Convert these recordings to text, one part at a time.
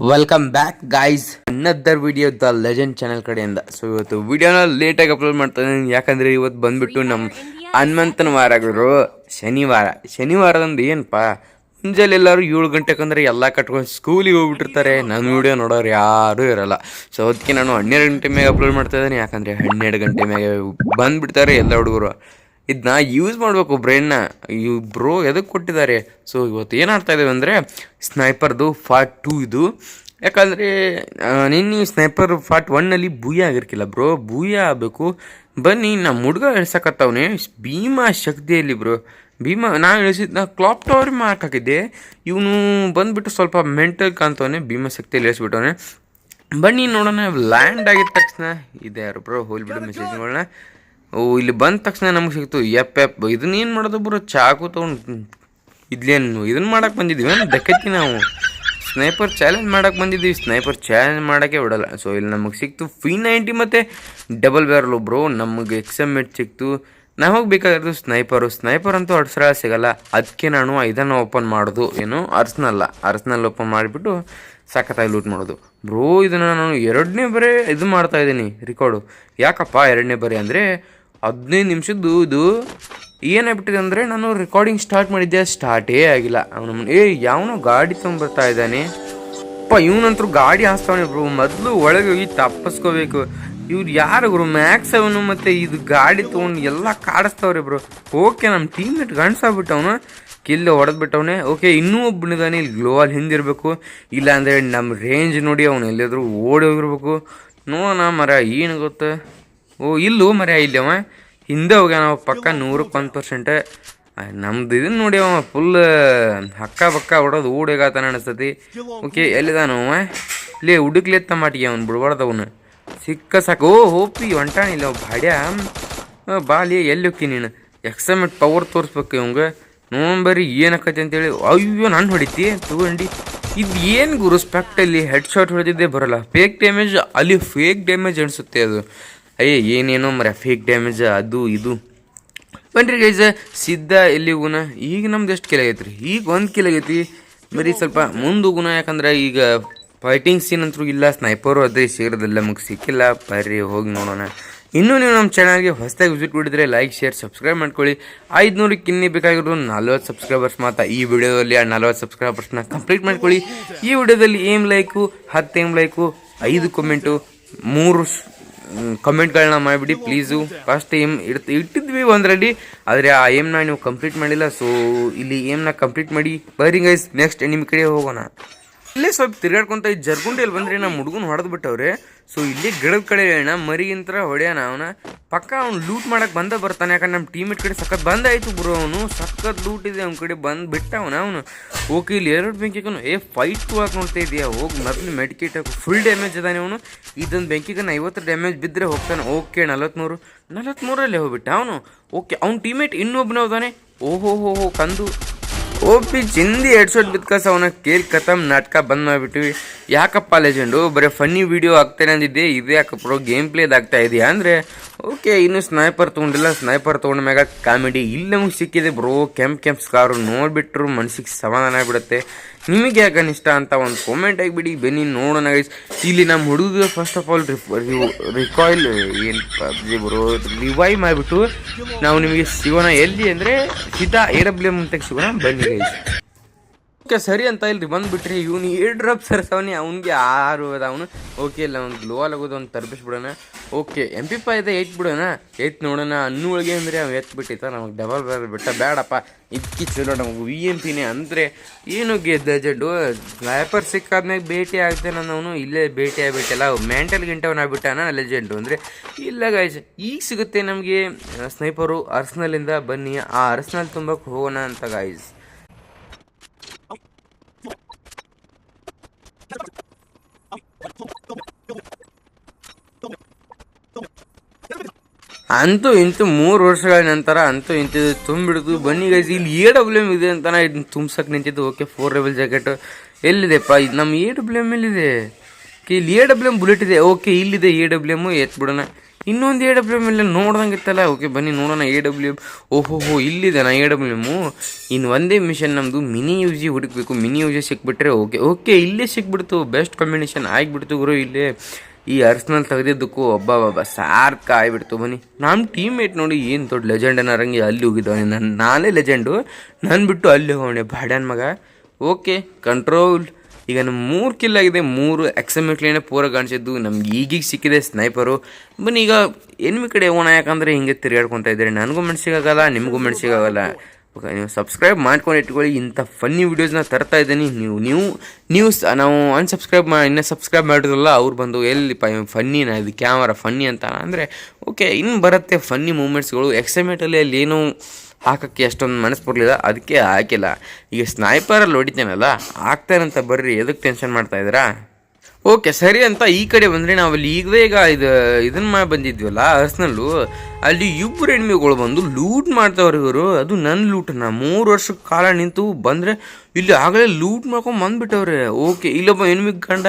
Welcome back guys another video the legend channel ಕಡೆಯಿಂದ. So ಇವತ್ತು ವಿಡಿಯೋನ ಲೇಟಾಗಿ ಅಪ್ಲೋಡ್ ಮಾಡ್ತಾ ಇದ್ದೀನಿ. ಯಾಕಂದ್ರೆ ಇವತ್ತು ಬಂದ್ಬಿಟ್ಟು ನಮ್ಮ ಹನುಮಂತನ ವಾರ ಗುರು. ಶನಿವಾರ. ಶನಿವಾರದಂದು ಏನಪ್ಪ? ಮುಂಜಾನೆ ಎಲ್ಲರೂ ಏಳು ಗಂಟೆಗೆ ಎಲ್ಲ ಕಟ್ಕೊಂಡು ಸ್ಕೂಲಿಗೆ ಹೋಗ್ಬಿಟ್ಟಿರ್ತಾರೆ. ನನ್ನ ವಿಡಿಯೋ ನೋಡೋರು ಯಾರೂ ಇರಲ್ಲ. ಸೊ ಅದಕ್ಕೆ ನಾನು ಹನ್ನೆರಡು ಗಂಟೆ ಮೇಲೆ ಅಪ್ಲೋಡ್ ಮಾಡ್ತಾ ಇದ್ದೀನಿ. ಯಾಕಂದರೆ ಹನ್ನೆರಡು ಗಂಟೆ ಮೇಲೆ ಬಂದ್ಬಿಡ್ತಾರೆ ಎಲ್ಲ ಹುಡುಗರು. ಇದನ್ನ ಯೂಸ್ ಮಾಡಬೇಕು ಬ್ರೈನ್ನ ಬ್ರೋ ಎದಕ್ಕೆ ಕೊಟ್ಟಿದ್ದಾರೆ? ಸೊ ಇವತ್ತು ಏನಾಗ್ತಾ ಇದ್ದೇವೆ ಅಂದರೆ ಸ್ನೈಪರ್ದು ಫಾರ್ಟ್ ಟೂ ಇದು. ಯಾಕಂದರೆ ನಿನ್ನೆ ಸ್ನೈಪರ್ ಫಾರ್ಟ್ ಒನ್ನಲ್ಲಿ ಬೂಯ ಆಗಿರ್ಕಿಲ್ಲ ಬ್ರೋ ಬೂಯ ಆಗಬೇಕು. ಬನ್ನಿ ನಮ್ಮ ಹುಡುಗ ಇಳಿಸಕತ್ತವನೇ ಭೀಮಾ ಶಕ್ತಿಯಲ್ಲಿ ಬ್ರೋ ಭೀಮಾ ನಾನು ಇಳಿಸಿದ್ ನಾ ಕ್ಲಾಪ್ ಟವರ್ ಮಾರ್ಕ್ ಹಾಕಿದ್ದೆ. ಇವನು ಬಂದುಬಿಟ್ಟು ಸ್ವಲ್ಪ ಮೆಂಟಲ್ ಕಾಣ್ತವನೆ ಭೀಮಾ ಶಕ್ತಿಯಲ್ಲಿ ಇಳಿಸ್ಬಿಟ್ಟವನೆ ಬನ್ನಿ ನೋಡೋಣ ಲ್ಯಾಂಡ್ ಆಗಿದ ತಕ್ಷಣ ಇದೆ ಯಾರು ಬ್ರೋ ಹೋಲ್ಬಿಡು ಮೆಸೇಜ್ಗಳನ್ನ ಇಲ್ಲಿ ಬಂದ ತಕ್ಷಣ ನಮಗೆ ಸಿಕ್ತು ಎಪ್ ಎಪ್ ಇದನ್ನ ಏನು ಮಾಡೋದು ಬ್ರೋ? ಚಾಕು ತೊಗೊಂಡು ಇದ್ಲೇನು ಇದನ್ನು ಮಾಡಕ್ಕೆ ಬಂದಿದ್ದೀವಿ, ಏನು ದಕ್ಕತ್ತಿ ನಾವು? ಸ್ನೈಪರ್ ಚಾಲೆಂಜ್ ಮಾಡೋಕೆ ಬಂದಿದ್ದೀವಿ, ಸ್ನೈಪರ್ ಚಾಲೆಂಜ್ ಮಾಡೋಕ್ಕೆ ಬಿಡಲ್ಲ. ಸೊ ಇಲ್ಲಿ ನಮಗೆ ಸಿಕ್ತು ಫಿ ನೈಂಟಿ ಮತ್ತು ಡಬಲ್ ಬ್ಯಾರಲ್ ಬ್ರೋ. ನಮಗೆ ಎಕ್ಸಮೆಟ್ ಸಿಕ್ತು ನಮಗೆ ಬೇಕಾಗಿರೋದು ಸ್ನೈಪರು. ಸ್ನೈಪರ್ ಅಂತೂ ಅಡ್ಸರ ಸಿಗೋಲ್ಲ. ಅದಕ್ಕೆ ನಾನು ಇದನ್ನು ಓಪನ್ ಮಾಡೋದು. ಏನು, ಅರ್ಸ್ನಲ್ಲ. ಅರ್ಸ್ನಲ್ಲಿ ಓಪನ್ ಮಾಡಿಬಿಟ್ಟು ಸಖತ್ತಾಗಿ ಲೂಟ್ ಮಾಡೋದು. ಬ್ರೋ, ಇದನ್ನು ನಾನು ಎರಡನೇ ಬರೇ ಇದು ಮಾಡ್ತಾ ಇದ್ದೀನಿ ರೆಕಾರ್ಡು ಯಾಕಪ್ಪ ಎರಡನೇ ಬರೀ ಅಂದರೆ ಹದಿನೈದು ನಿಮಿಷದ್ದು ಇದು. ಏನಾಗ್ಬಿಟ್ಟಿದೆ ಅಂದರೆ ನಾನು ರೆಕಾರ್ಡಿಂಗ್ ಸ್ಟಾರ್ಟ್ ಮಾಡಿದ್ದೆ ಸ್ಟಾರ್ಟೇ ಆಗಿಲ್ಲ. ಅವನು ಏ, ಯಾವನೋ ಗಾಡಿ ತೊಗೊಂಬರ್ತಾ ಇದ್ದಾನೆ. ಅಪ್ಪ, ಇವನಂತರೂ ಗಾಡಿ ಹಾಸ್ತಾವನೆ ಬ್ರೋ ಮೊದಲು ಒಳಗೆ ಹೋಗಿ ತಪ್ಪಿಸ್ಕೋಬೇಕು. ಇವ್ರು ಯಾರು ಗುರು? ಮ್ಯಾಕ್ಸ್ ಅವನು ಮತ್ತು ಇದು ಗಾಡಿ ತೊಗೊಂಡು ಎಲ್ಲ ಕಾಡಿಸ್ತಾವ್ರೆ ಬ್ರೋ ಓಕೆ ನಮ್ಮ ಟೀಮ್ ಮೇಟ್ ಗಂಡ್ಸಾಗ್ಬಿಟ್ಟವನು ಹೊಡೆದು ಹೊಡೆದ್ಬಿಟ್ಟವನೆ. ಓಕೆ ಇನ್ನೂ ಒಬ್ಬನಿದಾನೆ ಇಲ್ಲಿ ಗ್ಲೋವಲ್ ಹಿಂದಿರಬೇಕು. ಇಲ್ಲ ಅಂದರೆ ನಮ್ಮ ರೇಂಜ್ ನೋಡಿ ಅವನು ಎಲ್ಲಿದ್ರು ಓಡಿ ಹೋಗಿರ್ಬೇಕು. ನೋಡೋಣ ಮರ, ಏನು ಗೊತ್ತ? ಓ ಇಲ್ಲೂ ಮರ ಇಲ್ಲಿ ಅವ. ಹಿಂದೆ ಹೋಗ್ಯಾನವ ಪಕ್ಕ ನೂರಕ್ಕೆ ಒಂದು ಪರ್ಸೆಂಟ್ ನಮ್ದು ಇದನ್ನ ನೋಡಿ ಅವ ಫುಲ್ ಹಕ್ಕ ಬಕ್ಕ ಹೊಡೋದು ಊಡೇಗಾತಾನ ಅನಿಸ್ತತಿ. ಓಕೆ ಎಲ್ಲಿದಾನು ಅವ? ಇಲ್ಲಿ ಹುಡುಕ್ಲೆತ್ತ ಮಾಟಿಗೆ ಅವ್ನು ಅವನು ಸಿಕ್ಕ ಸಾಕು. ಓ ಹೋಪಿ ಹೊಂಟಾನಿಲ್ಲ ಅವ ಭಾಡ್ಯ ಆ, ಬಾಲಿ ಎಲ್ಲಿ ಹೋಕಿ ನೀನು? ಎಕ್ಸಮೆಟ್ ಪವರ್ ತೋರಿಸ್ಬೇಕು ಇವಂಗೆ. ನೋಂಬರಿ ಏನಕ್ಕತಿ ಅಂತೇಳಿ ಅಯ್ಯೋ ನಾನು ಹೊಡಿತಿ? ತಗೊಂಡು. ಇದು ಏನು ಗುರು ಸ್ಪೆಕ್ಟಲ್ಲಿ ಹೆಡ್ ಶಾಟ್ ಹೊಡೆದಿದ್ದೇ ಬರಲ್ಲ. ಫೇಕ್ ಡ್ಯಾಮೇಜ್ ಅಲ್ಲಿ ಫೇಕ್ ಡ್ಯಾಮೇಜ್ ಅನಿಸುತ್ತೆ ಅದು. ಅಯ್ಯ ಏನೇನೋ ಫೇಕ್ ಡ್ಯಾಮೇಜ್ ಅದು, ಇದು. ಬನ್ರಿ ಗೈಸ್ ಸಿದ್ಧ ಎಲ್ಲಿ ಗುಣ? ಈಗ ನಮ್ದು ಎಷ್ಟು ಕಿಲ ರೀ ಈಗ ಒಂದು ಕಿಲ ಆಗೈತಿ ಬರೀ ಸ್ವಲ್ಪ ಮುಂದೆ ಗುಣ, ಯಾಕಂದ್ರೆ ಈಗ ಫೈಟಿಂಗ್ ಸೀನ್ ಅಂತೂ ಇಲ್ಲ ಸ್ನೈಪರು ಅದೇ ಸಿಗೋದಿಲ್ಲ ನಮಗೆ ಸಿಕ್ಕಿಲ್ಲ ಬರ್ರಿ, ಹೋಗಿ ನೋಡೋಣ. ಇನ್ನೂ ನೀವು ನಮ್ಮ ಚಾನಲ್ಗೆ ಹೊಸದಾಗಿ ವಿಸಿಟ್ ಮಾಡಿದ್ರೆ ಲೈಕ್ ಶೇರ್ ಸಬ್ಸ್ಕ್ರೈಬ್ ಮಾಡ್ಕೊಳ್ಳಿ. ಐದುನೂರಕ್ಕೆ ಇನ್ನೇ ಬೇಕಾಗಿರೋದು ನಲ್ವತ್ತು ಸಬ್ಸ್ಕ್ರೈಬರ್ಸ್ ಮಾತ್ರ. ಈ ವಿಡಿಯೋದಲ್ಲಿ ಆ ನಲ್ವತ್ತು ಸಬ್ಸ್ಕ್ರೈಬರ್ಸ್ನ ಕಂಪ್ಲೀಟ್ ಮಾಡ್ಕೊಳ್ಳಿ. ಈ ವಿಡಿಯೋದಲ್ಲಿ ಏಮ್ ಲೈಕು ಹತ್ತು ಏಮ್ ಲೈಕು ಐದು ಕಮೆಂಟು ಮೂರು ಕಮೆಂಟ್ಗಳನ್ನ ಮಾಡಿಬಿಡಿ ಪ್ಲೀಸು ಫಸ್ಟ್ ಏಮ್ ಇಡ್ತ, ಇಟ್ಟಿದ್ವಿ ಒಂದರಲ್ಲಿ ಆದರೆ ಆ ಏಮ್ನ ನೀವು ಕಂಪ್ಲೀಟ್ ಮಾಡಿಲ್ಲ ಸೊ ಇಲ್ಲಿ ಏಮ್ನ ಕಂಪ್ಲೀಟ್ ಮಾಡಿ ಬರ್ರಿ ಗೈಸ್ ನೆಕ್ಸ್ಟ್ ನಿಮ್ಮ ಕಡೆ ಹೋಗೋಣ. ಇಲ್ಲೇ ಸ್ವಲ್ಪ ತಿರ್ಗಾಡ್ಕೊಂತ ಈ ಜರ್ಗುಂಡಿಯಲ್ಲಿ ಬಂದ್ರೆ ನಮ್ಮ ಹುಡುಗನ ಹೊಡೆದು ಬಿಟ್ಟವ್ರೆ. ಸೊ ಇಲ್ಲಿ ಗಿಡದ ಕಡೆ ಹೇಳೋಣ ಮರಿಗಿಂತರ ಹೊಡೆಯೋಣ ಅವನ. ಪಕ್ಕ ಅವ್ನು ಲೂಟ್ ಮಾಡಕ್ಕೆ ಬಂದ ಬರ್ತಾನೆ, ಯಾಕಂದ್ರೆ ನಮ್ಮ ಟೀಮೇಟ್ ಕಡೆ ಸಖತ್ ಬಂದಾಯ್ತು ಬ್ರೋ ಅವನು. ಸಖತ್ ಲೂಟ್ ಇದೆ ಅವ್ನ ಕಡೆ, ಬಂದು ಬಿಟ್ಟ ಅವನ. ಅವನು ಓಕೆ ಇಲ್ಲಿ ಎರಡು ಬೆಂಕಿಗನು ಏ ಫೈಟ್ ಹಾಕಿ ನೋಡ್ತಾ ಇದೆಯಾ ಹೋಗಿ ಮೊದಲು ಮೆಡಿಕೇಟ್ ಹಾಕು. ಫುಲ್ ಡ್ಯಾಮೇಜ್ ಅದಾನೆ ಅವನು. ಇದೊಂದು ಬೆಂಕಿಗನ್ನು ಐವತ್ತು ಡ್ಯಾಮೇಜ್ ಬಿದ್ದರೆ ಹೋಗ್ತಾನೆ. ಓಕೆ ನಲವತ್ತ್ಮೂರು ನಲವತ್ತ್ಮೂರಲ್ಲೇ ಹೋಗ್ಬಿಟ್ಟ ಅವನು. ಓಕೆ ಅವ್ನ ಟೀಮೇಟ್ ಇನ್ನೊಬ್ಬನ ಹೋದಾನೆ ಓಹೋ ಹೋ ಹೋ ಕಂದು. ಓಪಿ ಚಿಂದಿ ಹೆಡ್ಶಾಟ್ ಬಿತ್ಕಸ ಅವನ ಕೇಲ್ ಕತಮ್ ನಾಟಕ ಬಂದ್ ಮಾಡ್ಬಿಟ್ಟಿವಿ ಯಾಕಪ್ಪ ಲೆಜೆಂಡು ಬರೀ ಫನ್ನಿ ವಿಡಿಯೋ ಆಗ್ತಾನೆ ಅಂದಿದ್ದೆ. ಇದು ಯಾಕಪ್ಪ ಗೇಮ್ ಪ್ಲೇ ಆಗ್ತಾ ಇದೆಯಾ? ಅಂದರೆ ಓಕೆ ಇನ್ನು ಸ್ನೈಪರ್ ತೊಗೊಂಡಿಲ್ಲ. ಸ್ನೈಪರ್ ತೊಗೊಂಡ ಮ್ಯಾಗ ಕಾಮಿಡಿ ಇಲ್ಲ ಸಿಕ್ಕಿದೆ ಬ್ರೋ ಕೆಂಪ್ ಕೆಂಪ್ ಸ್ಕಾರು ನೋಡ್ಬಿಟ್ರು ಮನ್ಸಿಗೆ ಸಮಾಧಾನ ಆಗ್ಬಿಡುತ್ತೆ. ನಿಮಗೆ ಯಾಕೆ ಇಷ್ಟ ಅಂತ ಒಂದು ಕಾಮೆಂಟ್ ಆಗಿಬಿಡಿ. ಬನ್ನಿ, ನೋಡೋಣ ಗೈಸ್ ಇಲ್ಲಿ ನಮ್ಮ ಹುಡುಗ ಫಸ್ಟ್ ಆಫ್ ಆಲ್ ರಿಕಾಯ್ಲ್ ಏನು ಪಬ್ಜಿ ಬರೋ ರಿವೈವ್ ಮಾಡಿಬಿಟ್ಟು ನಾವು ನಿಮಗೆ ಸಿಗೋಣ. ಎಲ್ಲಿ ಅಂದರೆ ಸೀತಾ ಎ ಡಬ್ಲ್ಯೂ ಎಂ ಅಂತ ಸಿಗೋಣ ಬನ್ನಿ ಗೈಸ್ ಓಕೆ, ಸರಿ ಅಂತ ಇಲ್ರಿ, ಬಂದ್ಬಿಟ್ರಿ. ಇವ್ನು ಏರ್ ಡ್ರಾಪ್ ಸರ್ಸವನಿ ಅವ್ನಿಗೆ ಆರು ಅದ, ಅವನು. ಓಕೆ, ಇಲ್ಲ, ಅವ್ನು ಗ್ಲೋವಲ್ ಆಗೋದು ಅವ್ನು ತರ್ಬಿಸ್ಬಿಡೋಣ ಓಕೆ ಎಂ ಪಿ ಪಾ ಇದೆ, ಏಟ್ ಬಿಡೋಣ. ಏತ್ ನೋಡೋಣ ಅನ್ನು ಒಳಗೆ ಅಂದರೆ ಅವ್ನು ಎತ್ ಬಿಟ್ಟಿತ್ತ ನಮಗೆ ಡಬಲ್ ಬೇರೆ ಬಿಟ್ಟ ಬೇಡಪ್ಪ ಇದಕ್ಕೆ ಚಲೋ, ನಮಗೆ ವಿ ಎಂ ಪಿನೇ ಅಂದರೆ ಏನು ಗೆದ್ದ ಜಡ್ಡು? ಸ್ನೈಪರ್ ಸಿಕ್ಕಾದ್ಮೇಲೆ ಭೇಟಿ ಆಗ್ತೇನೆ ಅವನು ಇಲ್ಲೇ ಭೇಟಿ ಆಗ್ಬಿಟ್ಟಲ್ಲ ಮೆಂಟಲ್ ಗಿಂಟವನ್ನ ಆಗ್ಬಿಟ್ಟಾನ ಲೆಜೆಂಡು ಅಂದರೆ. ಇಲ್ಲ ಗಾಯ್ಸ್ ಈಗ ಸಿಗುತ್ತೆ ನಮಗೆ ಸ್ನೈಪರು ಅರ್ಸ್ನಲ್ಲಿಂದ ಬನ್ನಿ. ಆ ಅರ್ಸ್ನಲ್ಲಿ ತುಂಬಕ್ಕೆ ಹೋಗೋಣ ಅಂತ ಗಾಯ್ಸ್ ಅಂತೂ ಇಂತೂ ಮೂರು ವರ್ಷಗಳ ನಂತರ ಅಂತೂ ಇಂತಿದ್ದು ತುಂಬಿಡಿದು. ಬನ್ನಿ ಗೈಸ್ ಇಲ್ಲಿ ಎ ಡಬ್ಲ್ಯೂ ಎಂ ಇದೆ ಅಂತಾನೆ ಇದನ್ನು ತುಂಬ್ಸಕ್ಕೆ ನಿಂತಿದ್ದು. ಓಕೆ ಫೋರ್ ಲೆವೆಲ್ ಜಾಕೆಟ್ ಎಲ್ಲಿದೆಪ್ಪ? ಇದು ನಮ್ಮ ಎ ಡಬ್ಲ್ಯೂ ಎಂ ಎಲ್ಲಿದೆ? ಇಲ್ಲಿ ಎ ಡಬ್ಲ್ಯೂ ಎಂ ಬುಲೆಟ್ ಇದೆ. ಓಕೆ ಇಲ್ಲಿದೆ ಎ ಡಬ್ಲ್ಯೂ ಎಂ ಎತ್ ಬಿಡೋಣ ಇನ್ನೊಂದು ಎ ಡಬ್ಲ್ಯೂ ಎಂ ಇಲ್ಲ ನೋಡ್ದಂಗೆ ಇತ್ತಲ್ಲ ಓಕೆ, ಬನ್ನಿ ನೋಡೋಣ ಎ ಡಬ್ಲ್ಯೂ ಎಂ ಓಹೋ ಹೋ ಇಲ್ಲಿದೆ ನಾ ಎ ಡಬ್ಲ್ಯೂ ಎಮ್ಮು ಇನ್ನು ಒಂದೇ ಮಿಷನ್ ನಮ್ಮದು ಮಿನಿ ಯು ಜಿ ಹುಡುಕ್ಬೇಕು. ಮಿನಿ ಯು ಜಿ ಸಿಕ್ಬಿಟ್ರೆ ಓಕೆ. ಓಕೆ, ಇಲ್ಲೇ ಸಿಕ್ಬಿಡ್ತು. ಬೆಸ್ಟ್ ಕಾಂಬಿನೇಷನ್ ಆಗಿಬಿಡ್ತು ಗುರು ಇಲ್ಲೇ. ಈ ಅರ್ಸ್ನಲ್ ತೆಗೆದಿದ್ದಕ್ಕೂ ಒಬ್ಬ ಒಬ್ಬ ಸಾರ್ಕ ಆಗಿಬಿಡ್ತು ಬನ್ನಿ. ನಮ್ಮ ಟೀಮ್ಮೇಟ್ ನೋಡಿ ಏನು ದೊಡ್ಡ ಲೆಜೆಂಡ್ ಅನ್ನೋರಂಗೆ ಅಲ್ಲಿ ಹೋಗಿದ್ದಾನೆ. ನನ್ನ ನಾನೇ ಲೆಜೆಂಡು ನಾನು ಬಿಟ್ಟು ಅಲ್ಲಿ ಹೋಗೋಣೆ ಬಾಡ್ಯಾನ ಮಗ. ಓಕೆ ಕಂಟ್ರೋಲ್ ಈಗ ನಮ್ಮ ಮೂರು ಕಿಲ್ ಆಗಿದೆ, ಮೂರು ಎಕ್ಸಮೆಟ್ಲೇನೆ ಪೂರ ಕಾಣಿಸಿದ್ದು. ನಮ್ಗೆ ಈಗೀಗ ಸಿಕ್ಕಿದೆ ಸ್ನೈಪರು ಬನ್ನಿ ಈಗ ಎನ್ಮಿ ಕಡೆ ಓಣ ಯಾಕಂದ್ರೆ ಹಿಂಗೆ ತಿರುಗಾಡ್ಕೊತಾ ಇದ್ದಾರೆ. ನನಗೂ ಮೆಣಸಿಗಾಗಲ್ಲ ನಿಮಗೂ ಮೆಣಸಿಗಾಗಲ್ಲ ನೀವು ಸಬ್ಸ್ಕ್ರೈಬ್ ಮಾಡ್ಕೊಂಡು ಇಟ್ಕೊಳ್ಳಿ. ಇಂಥ ಫನ್ನಿ ವೀಡಿಯೋಸ್ನ ತರ್ತಾ ಇದ್ದೀನಿ. ನೀವು ನೀವು ನ್ಯೂಸ್ ನಾವು ಅನ್ಸಬ್ಸ್ಕ್ರೈಬ್ ಮಾಡಿ ಇನ್ನೂ ಸಬ್ಸ್ಕ್ರೈಬ್ ಮಾಡಿದ್ರಲ್ಲ, ಅವ್ರು ಬಂದು ಎಲ್ಲಿ ಫನ್ನಿ ಫನ್ನಿನ ಇದು ಕ್ಯಾಮರಾ ಫನ್ನಿ ಅಂತ? ಅಂದರೆ, ಓಕೆ, ಇನ್ನು ಬರುತ್ತೆ ಫನ್ನಿ ಮೂಮೆಂಟ್ಸ್ಗಳು ಎಕ್ಸೈಮೆಂಟಲ್ಲಿ ಅಲ್ಲಿ ಏನೂ ಹಾಕೋಕ್ಕೆ ಅಷ್ಟೊಂದು ಮನಸ್ಸು ಬರಲಿಲ್ಲ. ಅದಕ್ಕೆ ಹಾಕಿಲ್ಲ. ಈಗ ಸ್ನೈಪರಲ್ಲಿ ಹೊಡಿತೇನಲ್ಲ ಆಗ್ತಾರಂತ ಬರ್ರಿ ಎದಕ್ಕೆ ಟೆನ್ಷನ್ ಮಾಡ್ತಾ ಇದ್ದೀರಾ? ಓಕೆ, ಸರಿ ಅಂತ ಈ ಕಡೆ ಬಂದರೆ. ನಾವು ಅಲ್ಲಿ ಈಗ ಈಗ ಇದು, ಇದನ್ನು ಮಾಡಿ ಬಂದಿದ್ವಲ್ಲ ಅರ್ಸ್ನಲ್ಲು ಅಲ್ಲಿ ಇಬ್ಬರು ಹೆಣ್ಮಿಗಳು ಬಂದು ಲೂಟ್ ಮಾಡ್ತಾವ್ರೆ ಇವರು. ಅದು ನನ್ನ ಲೂಟನ್ನ ಮೂರು ವರ್ಷ ಕಾಲ ನಿಂತು ಬಂದರೆ ಇಲ್ಲಿ ಆಗಲೇ ಲೂಟ್ ಮಾಡ್ಕೊಂಡು ಬಂದ್ಬಿಟ್ಟವ್ರೆ. ಓಕೆ, ಇಲ್ಲೊಬ್ಬ ಎಣ್ಮಿಗೆ ಕಂಡ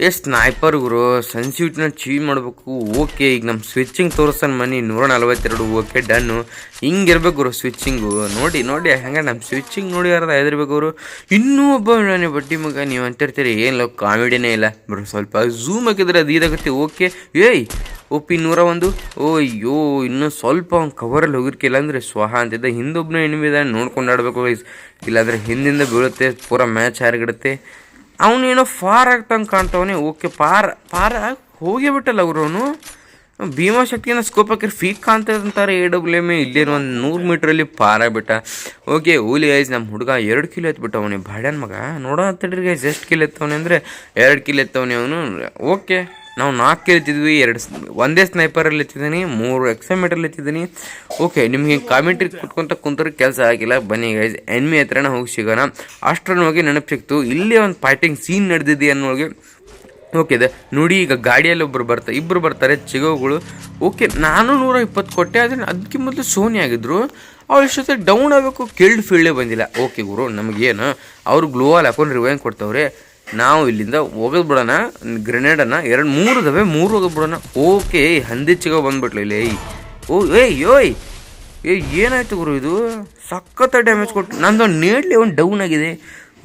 ಎಷ್ಟು ಸ್ನೈಪರ್ ಗುರು ಸನ್ಸಿಟ್ನ ಚೀವ್ ಮಾಡಬೇಕು. ಓಕೆ, ಈಗ ನಮ್ಮ ಸ್ವಿಚ್ಚಿಂಗ್ ತೋರಿಸ್ತಾನೆ ಮನಿ ನೂರ ನಲ್ವತ್ತೆರಡು. Okay, done. ಹಿಂಗಿರ್ಬೇಕು ಗುರು ಸ್ವಿಚ್ಚಿಂಗು. ನೋಡಿ ನೋಡಿ, ಹಂಗೆ ನಮ್ಮ ಸ್ವಿಚ್ಚಿಂಗ್ ನೋಡಿ ಅರ್ಧ ಹೆದರ್ಬೇಕು ಅವರು ಇನ್ನೂ ಒಬ್ಬ ನಾನು ಬಡ್ಡಿ ಮಗ, ನೀವು ಅಂತಿರ್ತೀರಿ. ಏನು ಕಾಮಿಡಿನೇ ಇಲ್ಲ. ಬರೋ ಸ್ವಲ್ಪ ಝೂಮ್ ಹಾಕಿದ್ರೆ ಅದು ಇದಾಗುತ್ತೆ. ಓಕೆ, ಏಯ್ ಒಪ್ಪಿ ನೂರ ಒಂದು. ಓ ಅಯ್ಯೋ ಇನ್ನೂ ಸ್ವಲ್ಪ ಅವ್ನು ಕವರಲ್ಲಿ ಹೋಗಿರ್ಕಿಲ್ಲ ಅಂದರೆ ಸ್ವಹ ಅಂತಿದ್ದ ಹಿಂದೊಬ್ಬನ ಎಣಿಮಿದ ನೋಡ್ಕೊಂಡು ಆಡಬೇಕು ಗೈಸ್ ಇಲ್ಲಾಂದರೆ ಹಿಂದಿಂದ ಬೀಳುತ್ತೆ, ಪೂರಾ ಮ್ಯಾಚ್ ಹಾರಿಗಿಡುತ್ತೆ ಅವನೇನೋ ಫಾರ್ ಆಗ್ತಂಗೆ ಕಾಣ್ತವನೇ. ಓಕೆ, ಪಾರ್, ಪಾರ ಹೋಗೇ ಬಿಟ್ಟಲ್ಲ ಅವರು ಅವನು. ಭೀಮಾಶಕ್ತಿನ ಸ್ಕೋಪ್ ಹಾಕಿರಿ ಫೀಕ್ ಕಾಣ್ತದಂತಾರೆ ಎ ಡಬ್ಲ್ಯೂ ಎಂ ಇಲ್ಲೇನು ಒಂದು ನೂರು ಮೀಟ್ರಲ್ಲಿ ಪಾರಾಗ್ಬಿಟ್ಟ ಓಕೆ ಓಲಿ ಐಸ್ ನಮ್ಮ ಹುಡುಗ ಎರಡು ಕಿಲೋ ಎತ್ಬಿಟ್ಟ ಅವನೇ ಬಾಡ್ಯಾನ ಮಗ ತಡ್ರಿ ಗೈಸ್ ಎಷ್ಟು ಕಿಲೋ ಎತ್ತವನೆ ಅಂದರೆ ಎರಡು ಕಿಲೋ ಎತ್ತವನೇ ಅವನು. ಓಕೆ. ನಾವು ನಾಲ್ಕು ಎತ್ತಿದ್ವಿ ಎರಡು ಒಂದೇ ಸ್ನೈಪರಲ್ಲಿ ಎತ್ತಿದ್ದೀನಿ, ಮೂರು ಎಕ್ಸಮೀಟರಲ್ಲಿ ಎತ್ತಿದ್ದೀನಿ. ಓಕೆ ನಿಮಗೆ ಕಾಮೆಂಟ್ರಿ ಕುಟ್ಕೊತ ಕುಂತರೆ ಕೆಲಸ ಆಗಿಲ್ಲ, ಬನ್ನಿ ಗೈಸ್ ಎನ್ಮಿ ಹತ್ರನ ಹೋಗಿ ಸಿಗೋಣ. ಅಷ್ಟರೊಳಗೆ ಹೋಗಿ ನೆನಪು ಸಿಕ್ತು ಇಲ್ಲೇ ಒಂದು ಫೈಟಿಂಗ್ ಸೀನ್ ನಡೆದಿದೆ ಅನ್ನೋಳಿಗೆ ಓಕೆ ಇದೆ. ನೋಡಿ, ಈಗ ಗಾಡಿಯಲ್ಲಿ ಒಬ್ಬರು ಬರ್ತಾರೆ ಇಬ್ಬರು ಬರ್ತಾರೆ, ಚಿಗೋಗಳು. ಓಕೆ ನಾನು ನೂರ ಇಪ್ಪತ್ತು ಕೊಟ್ಟೆ, ಆದರೆ ಅದಕ್ಕೆ ಮೊದಲು ಸೋನಿ ಆಗಿದ್ರು. ಅವ್ರು ಇಷ್ಟೊತ್ತೆ ಡೌನ್ ಆಗಬೇಕು ಕಿಲ್ಡ್ ಫೀಲ್ಡೇ ಬಂದಿಲ್ಲ. ಓಕೆ ಗುರು, ನಮಗೇನು, ಅವ್ರು ಗ್ಲೋವಲ್ ಹಾಕೊಂಡು ರಿವೈನ್ ಕೊಡ್ತಾವ್ರೆ. ನಾವು ಇಲ್ಲಿಂದ ಹೋಗೋದು ಬಿಡೋಣ ಗ್ರೆನೇಡನ್ನು ಎರಡು ಮೂರು ಇದಾವೆ, ಮೂರು ಹೋಗೋದು ಬಿಡೋಣ. ಓಕೆ ಹಂದಿ ಚಿಗೋ ಬಂದ್ಬಿಟ್ಲು, ಇಲ್ಲಿ ಓ, ಏಯ್ ಯೋಯ್ ಏ ಏನಾಯ್ತು ಗುರು ಇದು? ಸಖತ್ತ ಡ್ಯಾಮೇಜ್ ಕೊಟ್ಟು ನಂದು ನೇಡ್ಲಿ ಒಂದು ಡೌನ್ ಆಗಿದೆ.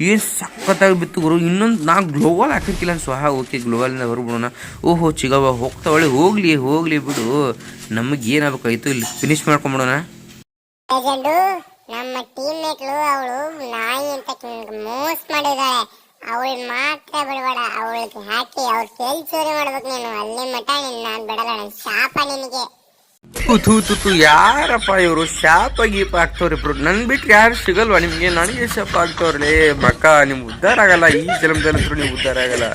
ಏನು ಸಖತ್ತಾಗಿ ಬಿತ್ತು ಗುರು? ಇನ್ನೊಂದು ನಾ ಗ್ಲೋವಲ್ ಹಾಕಿರ್ಕಿಲ್ಲ ಸ್ವಹ ಓಕೆ ಗ್ಲೋವಲಿಂದ ಹೊರಬಿಡೋಣ ಓಹೋ ಚಿಗವ ಹೋಗ್ತಾವಳೆ ಹೋಗ್ಲಿ ಹೋಗ್ಲಿ ಬಿಡು. ನಮಗೆ ಏನಾಗಬೇಕಾಯ್ತು ಇಲ್ಲಿ? ಫಿನಿಶ್ ಮಾಡ್ಕೊಂಬಿಡೋಣ. ನಮ್ಮ ಟೀಮ್ ಮೇಟ್ಲು ಅವಳು ನಾಯಿ ಅಂತ ಮೋಸ ಮಾಡಿದಾಳೆ ಅವಳು ಮಾತ್ರ ಬಿಡಬೇಡ. ಅವಳಿಗೆ ಹಾಕಿ ಅವ್ರ ಸೇಲ್ ಮಾಡ್ಬೇಕು ನೀನು. ಅಲ್ಲಿ ಮಠ ನೀನು ನಾನು ಬಿಡಲ್ಲ. ನನ್ನ ಶಾಪ ನಿನಗೆ. ತು ಯಾರಪ್ಪ ಇವರು? ಶಾಪ ಗೀಪ ಆಗ್ತವ್ರಿ ಇಬ್ರು. ನನ್ ಬಿಟ್ರೆ ಯಾರು ಸಿಗಲ್ವಾ? ನಿಮ್ಗೆ ನನಗೆ ಶಾಪ ಆಗ್ತವ್ರಲೇ ಮಕ್ಕ ನಿಮ್ ಉದ್ಧಾರ ಆಗಲ್ಲ. ಈ ಜನ್ಮದಲ್ಲಿ ನೀವು ಉದ್ಧಾರ ಆಗಲ್ಲ.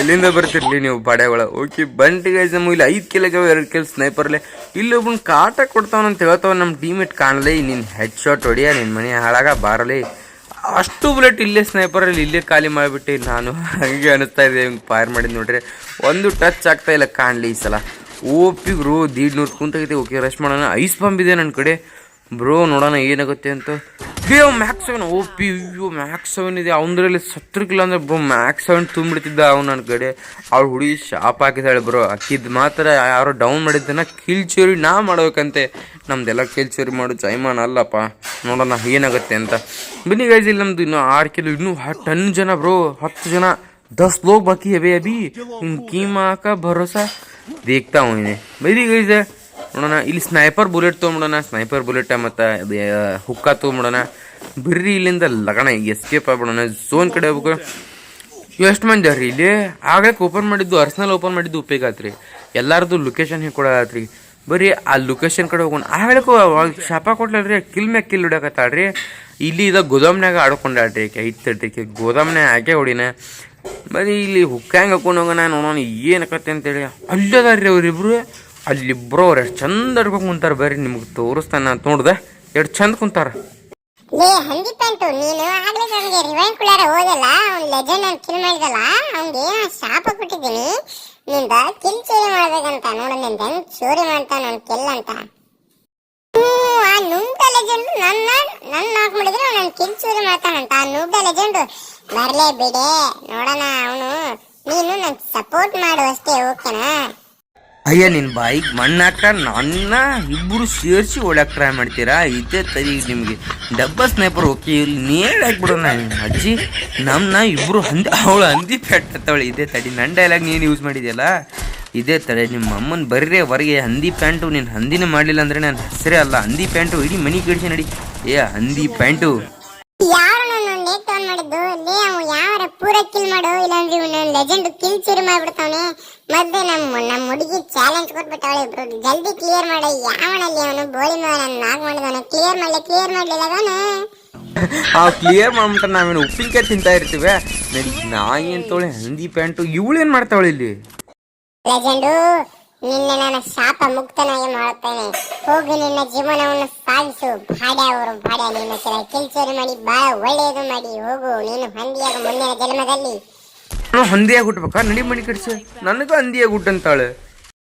ಎಲ್ಲಿಂದ ಬರ್ತಿರ್ಲಿ ನೀವು ಬಡೆಗಳ? ಓಕೆ, ಬಂಟಿ ಗೈಸ್ ನಮ್ಮ ಇಲ್ಲಿ ಐದು ಕಿಲೋಗೆ ಎರಡು ಕಿಲ್ ಸ್ನೈಪರ್ಲೆ ಇಲ್ಲಿ ಒಬ್ಬನ ಕಾಟ ಕೊಡ್ತಾವನಂತ ಹೇಳ್ತಾವ. ನಮ್ಮ ಇಟ್ ಕಾಣಲಿ. ನಿನ್ ಹೆಡ್ ಶಾಟ್ ಹೊಡಿಯ, ನಿನ್ ಮನೆ ಹಾಳಾಗ ಬಾರಲಿ. ಅಷ್ಟು ಬುಲೆಟ್ ಇಲ್ಲೇ ಸ್ನೈಪರಲ್ಲಿ ಇಲ್ಲೇ ಖಾಲಿ ಮಾಡಿಬಿಟ್ಟೆ ನಾನು ಹಂಗೆ ಅನಿಸ್ತಾ ಇದೆ, ಹಿಂಗೆ ಫೈರ್ ಮಾಡಿದ್ ನೋಡ್ರಿ. ಒಂದು ಟಚ್ ಆಗ್ತಾ ಇಲ್ಲ ಕಾಣಲಿ ಈ ಸಲ. ಓಪಿ ಬ್ರೋ ದೀಡ್ ನೂರು ಕುಂತಾಗೈತೆ ಓಕೆ ರಶ್ ಮಾಡೋಣ. ಐಸ್ ಬಾಂಬ್ ಇದೆ ನನ್ನ ಕಡೆ. ಬ್ರೋ ನೋಡೋಣ ಏನಾಗುತ್ತೆ ಅಂತ. hey max seven O P ಅಯ್ಯೋ ಮ್ಯಾಕ್ಸ್ ಸೆವೆನ್ ಇದೆ ಅವನದ್ರಲ್ಲಿ ಸತ್ರಕ್ಕಿಲ್ಲ ಅಂದ್ರೆ ಬ್ರೋ ಮ್ಯಾಕ್ಸ್ ಸೆವೆನ್ ತುಂಬಿಡ್ತಿದ್ದ ಅವ್ನು ನನ್ನ ಕಡೆ ಅವ್ಳು ಹುಡುಗಿ ಶಾಪ್ ಹಾಕಿದ್ದಾಳೆ ಬ್ರೋ ಅಕ್ಕಿದ್ ಮಾತ್ರ ಯಾರೋ ಡೌನ್ ಮಾಡಿದ್ದನ್ನ ಕಿಲ್ ಚೋರಿ ನಾ ಮಾಡ್ಬೇಕಂತೆ ನಮ್ದೆಲ್ಲ ಕಿಲ್ ಚೋರಿ ಮಾಡೋ ಜೈಮಾನ ಅಲ್ಲಪ್ಪ ನೋಡೋಣ ಏನಾಗುತ್ತೆ ಅಂತ ಬನ್ನಿ ಗೈಸ್ ಇಲ್ಲಿ ನಮ್ದು ಇನ್ನೂ ಆರು ಕಿಲೋ ಇನ್ನೂ ಹತ್ತು ಟನ್ ಜನ ಬ್ರೋ ಹತ್ತು ಜನ ದಸ್ ಲೋಗ್ ಬಾಕಿ है ಅಭಿ इनकी माँ का भरोसा देखता हूँ इन्हें ಬರೀ ಗೈಸ್ ನೋಡೋಣ ಇಲ್ಲಿ ಸ್ನೈಪರ್ ಬುಲೆಟ್ ತೊಗೊಂಬಿಡೋಣ ಸ್ನೈಪರ್ ಬುಲೆಟ್ ಮತ್ತು ಹುಕ್ಕ ತೊಗೊಂಬಿಡೋಣ ಬರ್ರಿ ಇಲ್ಲಿಂದ ಲಗಣ ಎಸ್ಕೇಪ್ ಆಗ್ಬಿಡೋಣ. ಝೋನ್ ಕಡೆ ಹೋಗ್ಬೇಕು. ಎಷ್ಟು ಮಂದಿ ಅವ್ರಿ ಇಲ್ಲಿ? ಆಗಕ್ಕೆ ಓಪನ್ ಮಾಡಿದ್ದು ಅರ್ಸ್ನಲ್ ಓಪನ್ ಮಾಡಿದ್ದು ಉಪಯೋಗ ಆತ್ರಿ. ಎಲ್ಲಾರ್ದು ಲೊಕೇಶನ್ ಹೇಗೆ ಕೊಡತ್ರಿ ಬರೀ ಆ ಲೊಕೇಶನ್ ಕಡೆ ಹೋಗೋಣ. ಆಗಲಕ್ಕೂ ಶಾಪ ಕೊಟ್ಲಲ್ರಿ ಕಿಲ್ ಮ್ಯಾಗ ಕಿಲ್ ಹೊಡ್ಯಾಕತ್ತಾಳ್ರಿ ಇಲ್ಲಿ ಇದ ಗೋದಾಮ್ನಾಗ ಆಡ್ಕೊಂಡಾಡ್ರಿ ಆಕೆ ಐತ್ ತಡ್ರಿ ಆಕೆ. ಗೋದಾಮ್ನಾಗ ಹಾಕೇ ಹೊಡಿನ. ಬರೀ ಇಲ್ಲಿ ಹುಕ್ಕಂಗೆ ಹಾಕೊಂಡು ಹೋಗೋಣ ನೋಡೋಣ ಏನಕತ್ತೆ ಅಂತೇಳಿ. ಅಲ್ಲದಾರ್ರಿ ಅವ್ರಿಬ್ರು. ಅಲ್ಲಿಬ್ರು ಅವ್ರು ಎಷ್ಟು ಚಂದ ಅಡ್ಕೊಂಡು ಕುಂತಾರೆ ಬರ್ರಿ, ನಿಮ್ಗೆ ತೋರಿಸ್ತಾನೆ ನೋಡ್ದೆ. ಎಷ್ಟು ಚಂದ ಕುಂತಾರ. ಲೇ ಹಂದಿ ಪ್ಯಾಂಟು ನೀನು ಆಗ್ಲೇ ನನಗೆ ರಿವೈನ್ ಕುಳ್ಳಾರ ಹೋದಲ್ಲ, ಅವ್ನು ಲೆಜೆಂಡ್ ಅವ್ನು ಕಿಲ್ ಮಾಡಿದಲ್ಲ, ಅವ್ನಿಗೆ ಶಾಪ ಕೊಟ್ಟಿದ್ದೀನಿ. ನಿಂದ ಕಿಲ್ ಚೋರಿ ಮಾಡ್ಬೇಕಂತ ನೋಡು ನಿಂದ ಹೆಂಗ್ ಚೋರಿ ಮಾಡ್ತಾನ ಅವ್ನು ಕಿಲ್ ಅಂತ. ಆ ನುಂಟ ಲೆಜೆಂಡ್ ನನ್ನ ನನ್ನ ನಾಕ್ ಮಾಡಿದ್ರೆ ನನ್ನ ಕಿಲ್ ಚೋರಿ ಮಾಡ್ತಾನಂತ ಆ ನುಂಟ ಲೆಜೆಂಡ್ ಬರ್ಲೇ ಬಿಡೆ, ನೋಡೋಣ ಅವನು. ನೀನು ನನ್ ಸಪೋರ್ಟ್ ಮಾಡು ಅಷ್ಟೇ ಓಕೆನಾ ಅಯ್ಯ, ನಿನ್ ಬಾಯಿಗೆ ಮಣ್ಣಾಕ ನನ್ನ ಇಬ್ಬರು ಸೇರಿಸಿ ಓಡಾಕ್ ಟ್ರೈ ಮಾಡ್ತೀರಾ? ಇದೇ ತರಿ ನಿಮಗೆ. ಡಬ್ಬ ಸ್ನೈಪರ್ ಓಕೆ ಇಲ್ಲಿ ನೇಡ್ ಹಾಕ್ಬಿಡೋಣ ಅಜ್ಜಿ. ನಮ್ಮನ್ನ ಇಬ್ಬರು ಹಂದಿ ಅವಳು ಹಂದಿ ಪ್ಯಾಂಟ್ ಇದೇ ತಡಿ ನನ್ನ ಡೈಲಾಗ್ ನೀನು ಯೂಸ್ ಮಾಡಿದ್ಯಲ್ಲ? ಇದೇ ತಡೆ ನಿಮ್ಮ ಅಮ್ಮನ ಬರ್ರೆ ಹೊರಗೆ. ಹಂದಿ ಪ್ಯಾಂಟು ನೀನು ಹಂದಿನ ಮಾಡಲಿಲ್ಲ ಅಂದ್ರೆ ನಾನು ಹೆಸರೇ ಅಲ್ಲ. ಹಂದಿ ಪ್ಯಾಂಟು ಇಡೀ ಮನಿ ಕಿಡಿಸಿ ನಡಿ. ಏ, ಹಂದಿ ಪ್ಯಾಂಟು ಪೂರ ಕಿಲ್ ಮಾಡು ಇಲ್ಲಾಂದ್ರೆ ಇವನು ಲೆಜೆಂಡ್ ಕಿಲ್ ಚೂರಿ ಮಾಡ್ಬಿಡ್ತಾವನೆ. ಮತ್ತೆ ನಮ್ಮ ನಮ್ಮ ಹುಡುಗಿ ಚಾಲೆಂಜ್ ಕೊಟ್ಬಿಟ್ಟವಳೆ ಇಬ್ರು. ಜಲ್ದಿ ಕ್ಲಿಯರ್ ಮಾಡ ಯಾವನಲ್ಲಿ ಅವನು ಬೋಳಿ ನಾಗ್ ಮಾಡಿದವನು ಕ್ಲಿಯರ್ ಮಾಡ್ಲಿ ಕ್ಲಿಯರ್ ಮಾಡ್ಲಿಲ್ಲ ಅವನು ಆ ಕ್ಲಿಯರ್ ಮಾಡ್ಬಿಟ್ರೆ ನಾವೇನು ಉಪ್ಪಿನಕಾಯಿ ತಿಂತಾ ಇರ್ತೀವಿ. ನಡಿ ನಾ ಏನ್ ತೊಳೆ ಹಂದಿ ಪ್ಯಾಂಟು ಇವಳೇನ್ ಮಾಡ್ತಾವಳೆ ಇಲ್ಲಿ? ಲೆಜೆಂಡು ನಿನ್ನೆ ನಾನು ಶಾಪ ಮುಕ್ತನಾಗಿ ಮಾಡುತ್ತೇನೆ. ಹೋಗಿ ನಿನ್ನ ಜೀವನವನ್ನು ಸಾಧಿಸು ಭಾಡ್ಯ ಅವರು ಭಾಡ್ಯ ನಿನ್ನ ಕೆಲ ಕಿಲ್ಚೇರಿ ಮಾಡಿ ಬಹಳ ಒಳ್ಳೆಯದು ಮಾಡಿ. ಹೋಗು. ನೀನು ಹಂದಿಯಾಗ ಮುಂದಿನ ಜನ್ಮದಲ್ಲಿ. ನಾನು ಹಂದಿಯಾಗಿ ಹುಟ್ಟಬೇಕಾ? ನಡಿ ಮಣಿ ಕಡಿಸು ನನಗೂ ಹಂದಿಯಾಗಿ ಹುಟ್ಟಂತಾಳೆ.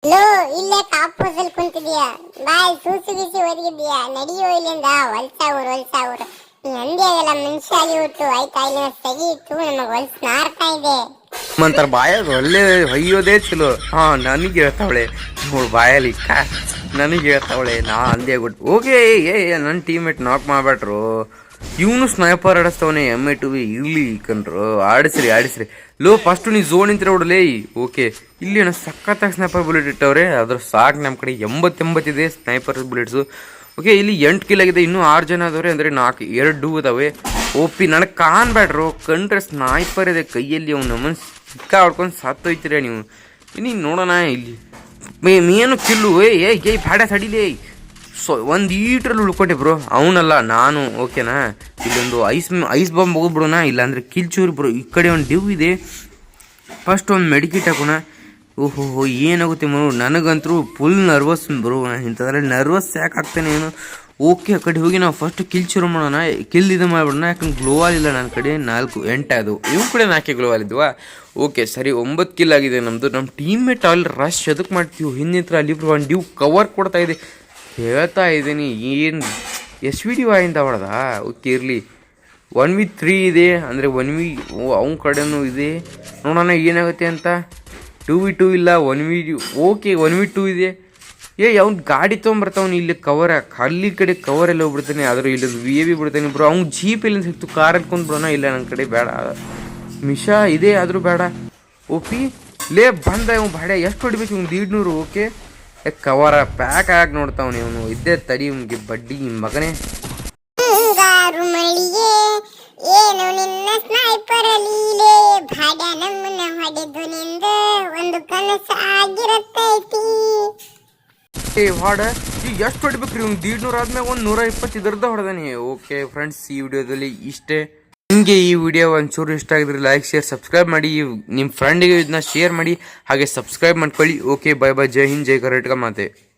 ಲೋ ಇಲ್ಲೇ ಕಾಪೋಸಲ್ ಕುಂತಿದ್ಯಾ ಬಾಯ್ ಸೂಸು ಬಿಸಿ ಒದಗಿದ್ಯಾ ನಡಿಯೋ ಇಲ್ಲಿಂದ? ಹೊಲ್ಸಾವ್ರು ಊರು ನೀ ಹಂದಿಯಾಗೆಲ್ಲ ಮನುಷ್ಯಾಗಿ ಹುಟ್ಟು. ಆಯ್ತಾ? ಇಲ್ಲಿನ ಸಗಿ ಇಟ್ಟು ನಮಗೆ ಹೊಲ್ಸ್ ನಾರ್ತಾ ಇದೆ. ಮಂತರ ಬಾಯಲ್ಲಿ ಒಳ್ಳೆ ಹೊಯ್ಯೋದೇ ಚಲೋ. ಹಾ, ನನಗೆ ಹೇಳ್ತಾವಳೆ. ನೋಡು ಬಾಯಲ್ಲಿ ಕಾ ನನಗೆ ಹೇಳ್ತಾವಳೆ, ನಾ ಅಂದೇ ಗುಡ್. ಓಕೆ ಏ ನನ್ನ ಟೀಮೇಟ್ ನಾಕ್ ಮಾಡ್ಬೇಡ್ರು ಇವನು ಸ್ನೈಪರ್ ಆಡಿಸ್ತಾವನೆ ಎಂ ಎ ಟು ಇರ್ಲಿ ಕಣ್ರು. ಆಡಿಸ್ರಿ ಆಡಿಸ್ರಿ. ಲೋ ಫಸ್ಟ್ ನೀ ಝೋನ್ ನಿಂತಿರ ಹೊಡಲೇ ಓಕೆ. ಇಲ್ಲಿ ಏನೋ ಸಖತ್ತಾಗಿ ಸ್ನೈಪರ್ ಬುಲೆಟ್ ಇಟ್ಟವ್ರೆ. ಅದ್ರ ಸಾಕು ನಮ್ಮ ಕಡೆ ಎಂಬತ್ತೆಂಬತ್ತಿದೆ ಸ್ನೈಪರ್ ಬುಲೆಟ್ಸು ಓಕೆ, ಇಲ್ಲಿ ಎಂಟು ಕಿಲ್ ಆಗಿದೆ. ಇನ್ನೂ ಆರು ಜನ ಅದಾವ್ರೆ. ಅಂದರೆ ನಾಲ್ಕು ಎರಡು ಡೂ ಅದಾವೆ ಓಪಿ ನನಗೆ ಕಾಣ್ಬೇಡ್ರು ಕಂಡ್ರೆ ಸ್ನೈಪರ್ ಇದೆ ಕೈಯಲ್ಲಿ, ಅವನು ನಮ್ಮನ್ನು ಸಿಕ್ಕ ಹೊಡ್ಕೊಂಡು ಸತ್ತೋಯ್ತೀರ ನೀವು. ನೀನು ನೋಡೋಣ ಇಲ್ಲಿ. ಮೇ ಮೇನು ಕಿಲ್ಲು. ಏಯ್ ಏಯ್ ಏಯ್, ಬ್ಯಾಡ ತಡಿಲೇ ಸೊ, ಒಂದು ಈಟ್ರಲ್ಲಿ ಉಳ್ಕೊಂಡೆ ಬ್ರೋ. ಅವನಲ್ಲ, ನಾನು, ಓಕೆನಾ? ಇಲ್ಲೊಂದು ಐಸ್ ಐಸ್ ಬಾಂಬ್ ಹೋಗ್ಬಿಡೋಣ ಇಲ್ಲಾಂದ್ರೆ ಕಿಲ್ಚೂರು ಬ್ರೋ, ಈ ಕಡೆ ಒಂದು ಡ್ಯೂ ಇದೆ. ಫಸ್ಟ್ ಒಂದು ಮೆಡಿಕಿಟ್ ಹಾಕೋಣ. ಓಹೋ, ಏನಾಗುತ್ತೆ ಬ್ರೋ ನನಗಂತೂ ಫುಲ್ ನರ್ವಸ್ ಬ್ರೋ. ಇಂಥದ್ರಲ್ಲಿ ನರ್ವಸ್ ಯಾಕೆ ಆಗ್ತಾನೆ ಏನು? ಓಕೆ ಆ ಕಡೆ ಹೋಗಿ ನಾವು ಫಸ್ಟ್ ಕಿಲ್ ಶುರು ಮಾಡೋಣ. ಕಿಲ್ ಇದು ಮಾಡ್ಬಿಡೋಣ, ಯಾಕಂದ್ರೆ ಗ್ಲೋವಾಲ್ ಇಲ್ಲ ನನ್ನ ಕಡೆ. ನಾಲ್ಕು, ಎಂಟಾದು. ಇವು ಕೂಡ ನಾಲ್ಕೇ ಗ್ಲೋವಾಲ್ ಇದ್ವಾ? ಓಕೆ ಸರಿ, ಒಂಬತ್ತು ಕಿಲ್ ಆಗಿದೆ ನಮ್ಮದು ನಮ್ಮ ಟೀಮ್ಮೇಟ್ ಅಲ್ಲಿ ರಶ್ ಅದಕ್ಕೆ ಮಾಡ್ತೀವಿ ಹಿಂದಿತ್ರ ಅಲ್ಲಿ ಒಂದು ಡ್ಯೂ ಕವರ್ ಕೊಡ್ತಾ ಇದೆ. ಹೇಳ್ತಾ ಇದ್ದೀನಿ, ಏನು ಎಸ್ ವಿ ಡಿ ವಾಯಿಂದ ಹೊಡೆದ ಓಕೆ ಇರಲಿ. ಒನ್ ವಿ ತ್ರೀ ಇದೆ, ಅಂದರೆ ಒನ್ ವಿ ಅವನ ಕಡೆನೂ ಇದೆ. ನೋಡೋಣ ಏನಾಗುತ್ತೆ ಅಂತ. ಟೂ ವಿ ಟೂ ಇಲ್ಲ one V okay one V two ಇದೆ. ಏ, ಅವ್ನ ಗಾಡಿ ತೊಗೊಂಬರ್ತಾವ್ನು, ಇಲ್ಲಿ ಕವರ್ ಅಲ್ಲಿ ಕಡೆ ಕವರ್ ಎಲ್ಲ ಹೋಗ್ಬಿಡ್ತಾನೆ, ಆದರೂ ಇಲ್ಲಿ ವಿ ಎ ಬಿ ಬಿಡ್ತಾನೆ ಬ್ರೋ. ಅವ್ನು ಜೀಪ್ ಎಲ್ಲಿ ಸಿಕ್ತು ಕಾರಲ್ಲಿ ಕುಂದ್ಬಿಡೋಣ ಇಲ್ಲ ನನ್ನ ಕಡೆ ಬೇಡ. ಮಿಶಾ, ಇದೇ ಆದರೂ ಬೇಡ. ಓಪಿ ಲೇ, ಬಂದ ಇವ್ ಬಾಡ ಎಷ್ಟು ಹೊಡಿಬೇಕು ಇವ್ನು ದೀಡ್ನೂರು ಓಕೆ ಕವರ ಪ್ಯಾಕ್ ಆಗಿ ನೋಡ್ತಾವನು ಇವನು. ಇದ್ದೇ ತಡಿ ಇವ್ನಿಗೆ, ಬಡ್ಡಿ ಮಗನೇ. ಏನು ನಿನ್ನ ಸ್ನೈಪರ್ ನಮ್ಮನ್ನ ಹೊಡೆದು ನಿಂದ ಒಂದು ಕನಸಾಗಿರತೈತಿ ಏ, ವಾಡ. ಈಗ ಎಷ್ಟು ಹೊಡಿಬೇಕ್ರಿ? ಒಂದು ದೀಡ್ನೂರ ಆದ್ಮೇಲೆ ಒಂದು ನೂರ ಇಪ್ಪತ್ತು ಇದ್ರದ್ದು ಹೊಡೆದಾನೆ. ಓಕೆ ಫ್ರೆಂಡ್ಸ್ ಈ ವಿಡಿಯೋದಲ್ಲಿ ಇಷ್ಟೇ. ನಿಮಗೆ ಈ ವಿಡಿಯೋ ಒಂಚೂರು ಇಷ್ಟ ಆಗಿದ್ರೆ ಲೈಕ್ ಶೇರ್ ಸಬ್ಸ್ಕ್ರೈಬ್ ಮಾಡಿ. ನಿಮ್ಮ ಫ್ರೆಂಡಿಗೆ ಇದನ್ನ ಶೇರ್ ಮಾಡಿ. ಹಾಗೆ ಸಬ್ಸ್ಕ್ರೈಬ್ ಮಾಡ್ಕೊಳ್ಳಿ. ಓಕೆ ಬೈ ಬೈ ಜೈ ಹಿಂದ್, ಜೈ ಕರ್ನಾಟಕ ಮಾತೆ.